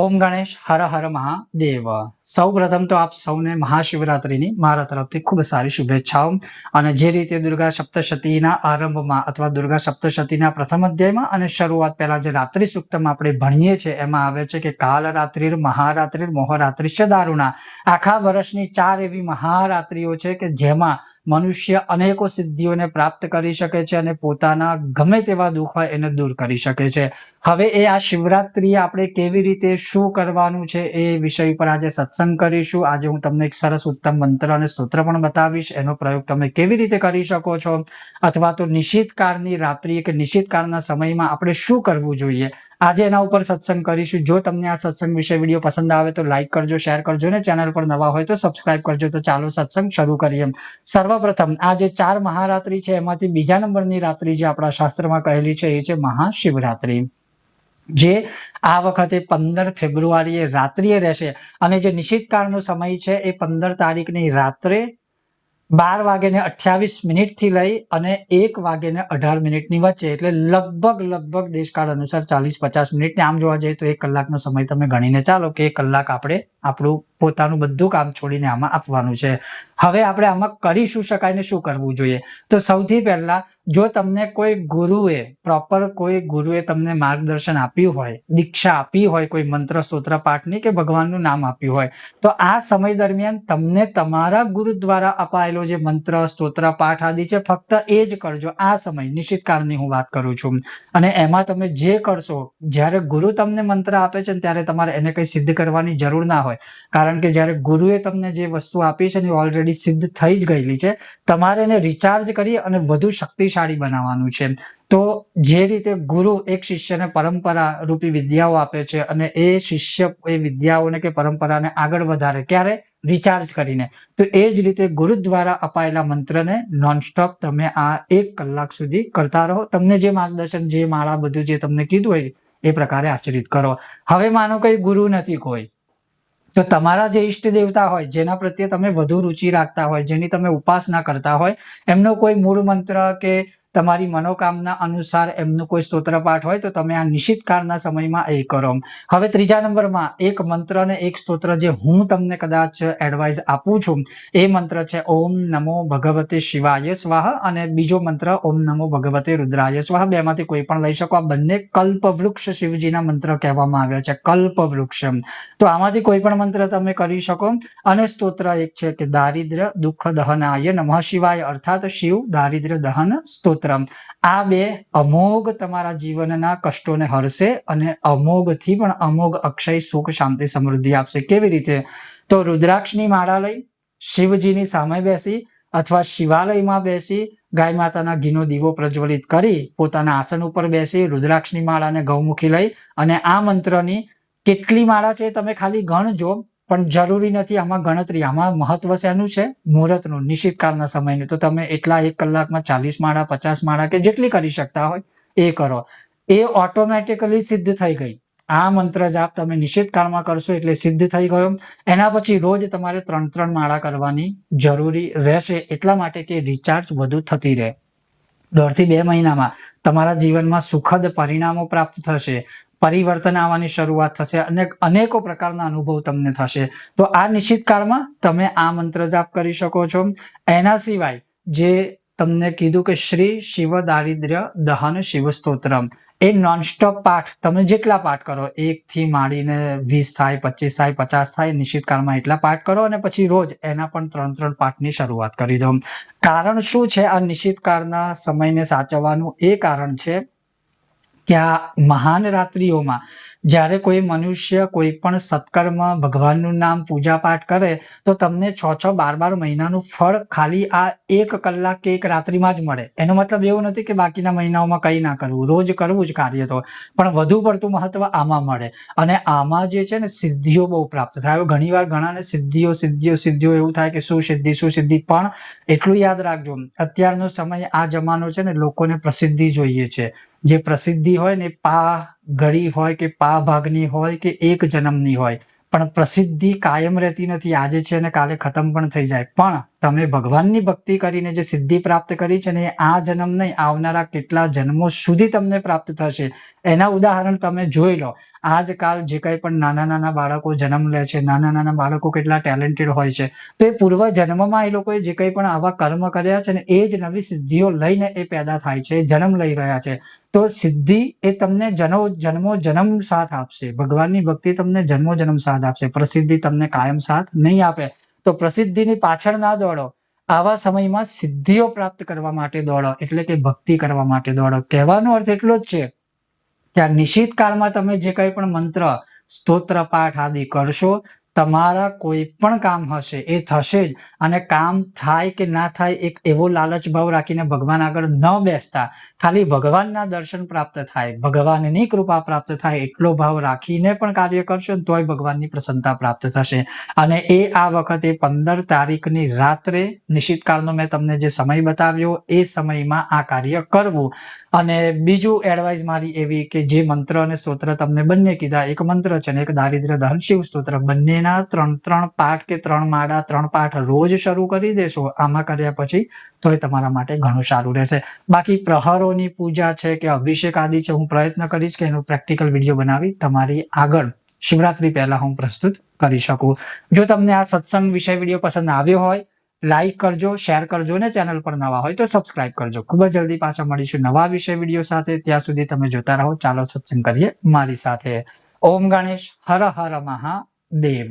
ઓમ ગણેશ, હર હર મહાદેવ. સૌ પ્રથમ તો આપ સૌને મહાશિવરાત્રિની મારા તરફથી ખૂબ સારી શુભેચ્છાઓ. અને જે રીતે દુર્ગા સપ્તશતીના આરંભમાં અથવા દુર્ગા સપ્તશતીના પ્રથમ અધ્યાયમાં અને શરૂઆત પહેલા જે રાત્રિ સૂક્તમાં આપણે ભણીએ છીએ, એમાં આવે છે કે કાલ રાત્રિ મહારાત્રિર, મોહરાત્રિ દારુણા આખા વર્ષની ચાર એવી મહારાત્રિઓ છે કે જેમાં મનુષ્ય અનેકો સિદ્ધિઓને પ્રાપ્ત કરી શકે છે અને પોતાના ગમે તેવા દુઃખ હોય એને દૂર કરી શકે છે. હવે એ આ શિવરાત્રિએ આપણે કેવી રીતે શું કરવાનું છે એ વિષય પર આજે સત્સંગ કરીશું. આજે હું તમને એક સરસ ઉત્તમ મંત્ર અને સ્તોત્ર પણ બતાવીશ. એનો પ્રયોગ તમે કેવી રીતે કરી શકો છો? અથવા તો નિશ્ચિત કાળની રાત્રિ કે નિશ્ચિત કાળના સમયમાં આપણે શું કરવું જોઈએ? આજે એના ઉપર સત્સંગ કરીશું. જો તમને આ સત્સંગ વિશે વીડિયો પસંદ આવે તો લાઈક કરજો, શેર કરજો ને ચેનલ પર નવા હોય તો સબસ્ક્રાઈબ કરજો. તો ચાલો સત્સંગ શરૂ કરીએ. સર્વપ્રથમ આ જે ચાર મહારાત્રિ છે, એમાંથી બીજા નંબરની રાત્રિ જે આપણા શાસ્ત્રમાં કહેલી છે, એ છે મહાશિવરાત્રિ. જે આ વખતે પંદર ફેબ્રુઆરીએ રાત્રિએ રહેશે અને જે નિશ્ચિત કાળનો સમય છે, એ પંદર તારીખની રાત્રે બાર વાગ્યાને અઠ્યાવીસ મિનિટથી લઈ અને એક વાગ્યાને અઢાર મિનિટની વચ્ચે, એટલે લગભગ લગભગ દેશકાળ અનુસાર ચાલીસ પચાસ મિનિટને આમ જોવા જઈએ તો એક કલાકનો સમય તમે ગણીને ચાલો કે એક કલાક આપણે આપણું પોતાનું બધું કામ છોડીને આમાં આપવાનું છે. હવે આપણે આમાં કરી શું શકાય ને શું કરવું જોઈએ? તો સૌથી પહેલા જો તમને કોઈ ગુરુએ પ્રોપર કોઈ ગુરુએ તમને માર્ગદર્શન આપ્યું હોય, દીક્ષા આપી હોય, કોઈ મંત્ર, સ્તોત્ર પાઠની કે ભગવાનનું નામ આપ્યું હોય, તો આ સમય દરમિયાન તમને તમારા ગુરુ દ્વારા અપાયેલો જે મંત્ર, સ્તોત્ર, પાઠ આદિ છે, ફક્ત એ જ કરજો. આ સમય નિશ્ચિત કાળની હું વાત કરું છું. અને એમાં તમે જે કરશો, જ્યારે ગુરુ તમને મંત્ર આપે છે ત્યારે તમારે એને કંઈ સિદ્ધ કરવાની જરૂર ના હોય. કારણ કે જ્યારે ગુરુએ તમને જે વસ્તુ આપી છે ને ઓલરેડી સિદ્ધ થઈ જ ગયેલી છે, તમારે એને રિચાર્જ કરી અને વધુ શક્તિશાળી બનાવવાનું છે. તો જે રીતે ગુરુ એક શિષ્યને પરંપરા રૂપી વિદ્યાઓ આપે છે અને એ શિષ્ય એ વિદ્યાઓને કે પરંપરાને આગળ વધારે ક્યારે? રિચાર્જ કરીને. તો એ જ રીતે ગુરુ દ્વારા અપાયેલા મંત્રને નોનસ્ટોપ તમે આ એક કલાક સુધી કરતા રહો. તમને જે માર્ગદર્શન, જે માળા બધું જે તમને કીધું હોય એ પ્રકારે આચરિત કરો. હવે માનો કઈ ગુરુ નથી કોઈ. તો તમારા જે ઈષ્ટ દેવતા હોય, જેના પ્રત્યે તમે વધુ રુચિ રાખતા હોય, જેની તમે ઉપાસના કરતા હોય, એમનો કોઈ મૂળ મંત્ર કે તમારી મનોકામના અનુસાર એમનું કોઈ સ્તોત્ર પાઠ હોય તો તમે આ નિશ્ચિત કાળના સમયમાં એ કરો. હવે ત્રીજા નંબરમાં એક મંત્ર અને એક સ્તોત્ર જે હું તમને કદાચ એડવાઇસ આપું છું, એ મંત્ર છે ઓમ નમો ભગવતે શિવાય સ્વાહ અને બીજો મંત્ર ઓમ નમો ભગવતે રુદ્રાય સ્વાહ. બેમાંથી કોઈ પણ લઈ શકો. આ બંને કલ્પવૃક્ષ શિવજીના મંત્ર કહેવામાં આવ્યા છે, કલ્પવૃક્ષ. તો આમાંથી કોઈ પણ મંત્ર તમે કરી શકો. અને સ્તોત્ર એક છે કે દારિદ્ર દુઃખ દહનાય નમઃ શિવાય, અર્થાત શિવ દારિદ્ર દહન સ્તોત્ર. આ બે અમોઘ તમારા જીવનના કષ્ટોને હરશે અને અમોઘથી પણ અમોઘ અક્ષય, સુખ, શાંતિ, સમૃદ્ધિ આપશે. કેવી રીતે? તો રુદ્રાક્ષની માળા લઈ, શિવજીની સામે બેસી અથવા શિવાલયમાં બેસી ગાય માતાના ઘીનો દીવો પ્રજ્વલિત કરી પોતાના આસન ઉપર બેસી રુદ્રાક્ષની માળાને ગૌમુખી લઈ અને આ મંત્રની કેટલી માળા છે તમે ખાલી ગણજો. પણ જરૂરી નથી, આમાં ગણતરી. આમાં મહત્વ શેનું છે? મુહૂર્તનું નિશ્ચિત કાળના સમયનું. તો તમે એટલા એક કલાકમાં ચાલીસ માળા, પચાસ માળા કે જેટલી કરી શકતા હોય, એ કરો. એ ઓટોમેટિકલી સિદ્ધ થઈ ગઈ. આ મંત્ર જાપ તમે નિશ્ચિત કાળમાં કરશો એટલે સિદ્ધ થઈ ગયો. એના પછી રોજ તમારે ત્રણ ત્રણ માળા કરવાની જરૂરી રહેશે. એટલા માટે કે રિચાર્જ વધુ થતી રહે. દોઢથી બે મહિનામાં તમારા જીવનમાં સુખદ પરિણામો પ્રાપ્ત થશે. પરિવર્તન આવવાની શરૂઆત થશે. અને અનેકો પ્રકારના અનુભવ તમને થશે. તો આ નિશ્ચિત કાળમાં તમે આ મંત્ર જાપ કરી શકો છો. એના સિવાય જે તમને કીધું કે શ્રી શિવ દારિદ્ર્ય દહન શિવ સ્તોત્રમ, એ નોનસ્ટોપ પાઠ તમે જેટલા પાઠ કરો, એકથી માંડીને વીસ થાય, પચીસ થાય, પચાસ થાય, નિશ્ચિત કાળમાં એટલા પાઠ કરો અને પછી રોજ એના પણ ત્રણ ત્રણ પાઠની શરૂઆત કરી દો. કારણ શું છે આ નિશ્ચિત કાળના સમયને સાચવવાનું? એ કારણ છે કે આ મહાન રાત્રિઓમાં જ્યારે કોઈ મનુષ્ય કોઈ પણ સત્કર્મ, ભગવાનનું નામ પૂજા પાઠ કરે, તો તમને છ છ, બાર બાર મહિનાનું ફળ ખાલી આ એક કલાક કે એક રાત્રિમાં જ મળે. એનો મતલબ એવો નથી કે બાકીના મહિનાઓમાં કંઈ ના કરવું. રોજ કરવું જ કાર્ય તો. પણ વધુ પડતું મહત્વ આમાં મળે. અને આમાં જે છે ને, સિદ્ધિઓ બહુ પ્રાપ્ત થાય. ઘણીવાર ઘણાને સિદ્ધિઓ સિદ્ધિઓ સિદ્ધિઓ એવું થાય કે શું સિદ્ધિ શું સિદ્ધિ? પણ એટલું યાદ રાખજો. અત્યારનો સમય આ જમાનો છે ને, લોકોને પ્રસિદ્ધિ જોઈએ છે. જે પ્રસિદ્ધિ હોય ને પા ઘડી હોય કે પા ભાગની હોય કે એક જન્મની હોય, પણ પ્રસિદ્ધિ કાયમ રહેતી નથી. આજે છે અને કાલે ખતમ પણ થઈ જાય. પણ તમે ભગવાનની ભક્તિ કરીને જે સિદ્ધિ પ્રાપ્ત કરી છે ને આ જન્મ નહીં, આવનારા કેટલા જન્મો સુધી તમને પ્રાપ્ત થશે. એના ઉદાહરણ તમે જોઈ લો. આજકાલ જે કંઈ પણ નાના નાના બાળકો જન્મ લે છે, નાના નાના બાળકો કેટલા ટેલેન્ટેડ હોય છે, તો એ પૂર્વ જન્મમાં એ લોકોએ જે કંઈ પણ આવા કર્મ કર્યા છે ને એ જ નવી સિદ્ધિઓ લઈને એ પેદા થાય છે જન્મ લઈ રહ્યા છે. તો સિદ્ધિ એ તમને જનો, જન્મો જન્મ સાથ આપશે. ભગવાનની ભક્તિ તમને જન્મો જન્મ સાથ આપશે. પ્રસિદ્ધિ તમને કાયમ સાથ નહીં આપે. તો પ્રસિદ્ધિની પાછળ ના દોડો. આવા સમયમાં સિદ્ધિઓ પ્રાપ્ત કરવા માટે દોડો, એટલે કે ભક્તિ કરવા માટે દોડો. કહેવાનો અર્થ એટલો જ છે કે આ નિશ્ચિત કાળમાં તમે જે કંઈ પણ મંત્ર, સ્તોત્ર, પાઠ આદિ કરશો તમારા કોઈ પણ કામ હશે, એ થશે જ. અને કામ થાય કે ના થાય એક એવો લાલચ ભાવ રાખીને ભગવાન આગળ ન બેસતા. ખાલી ભગવાનના દર્શન પ્રાપ્ત થાય, ભગવાનની કૃપા પ્રાપ્ત થાય એટલો ભાવ રાખીને પણ કાર્ય કરશો ને તોય ભગવાનની પ્રસન્નતા પ્રાપ્ત થશે. અને એ આ વખતે પંદર તારીખની રાત્રે નિશ્ચિત કાળનો મેં તમને જે સમય બતાવ્યો, એ સમયમાં આ કાર્ય કરવું. અને બીજું એડવાઇસ મારી એવી કે જે મંત્ર અને સ્તોત્ર તમને બંને કીધા. એક મંત્ર છે ને એક દારિદ્ર્ય દહન. શિવ સ્તોત્ર. બંનેના ત્રણ ત્રણ પાઠ કે ત્રણ માળા, ત્રણ પાઠ રોજ શરૂ કરી દેશો. આમાં કર્યા પછી તો એ તમારા માટે ઘણું સારું રહેશે. બાકી પ્રહરોની પૂજા છે કે અભિષેક આદિ છે, હું પ્રયત્ન કરીશ કે એનો પ્રેક્ટિકલ વીડિયો બનાવી તમારી આગળ શિવરાત્રી પહેલા હું પ્રસ્તુત કરી શકું. જો તમને આ સત્સંગ વિષય વીડિયો પસંદ આવ્યો હોય લાઈક કરજો શેર કરજો ને ચેનલ પર નવા હોય તો સબસ્ક્રાઇબ કરજો. ખૂબ જ જલ્દી પાછા મળીશું નવા વિષય વીડિયો સાથે. ત્યાં સુધી તમે જોતા રહો. ચાલો સત્સંગ કરીએ. મારી સાથે ઓમ ગણેશ. હર હર મહાદેવ.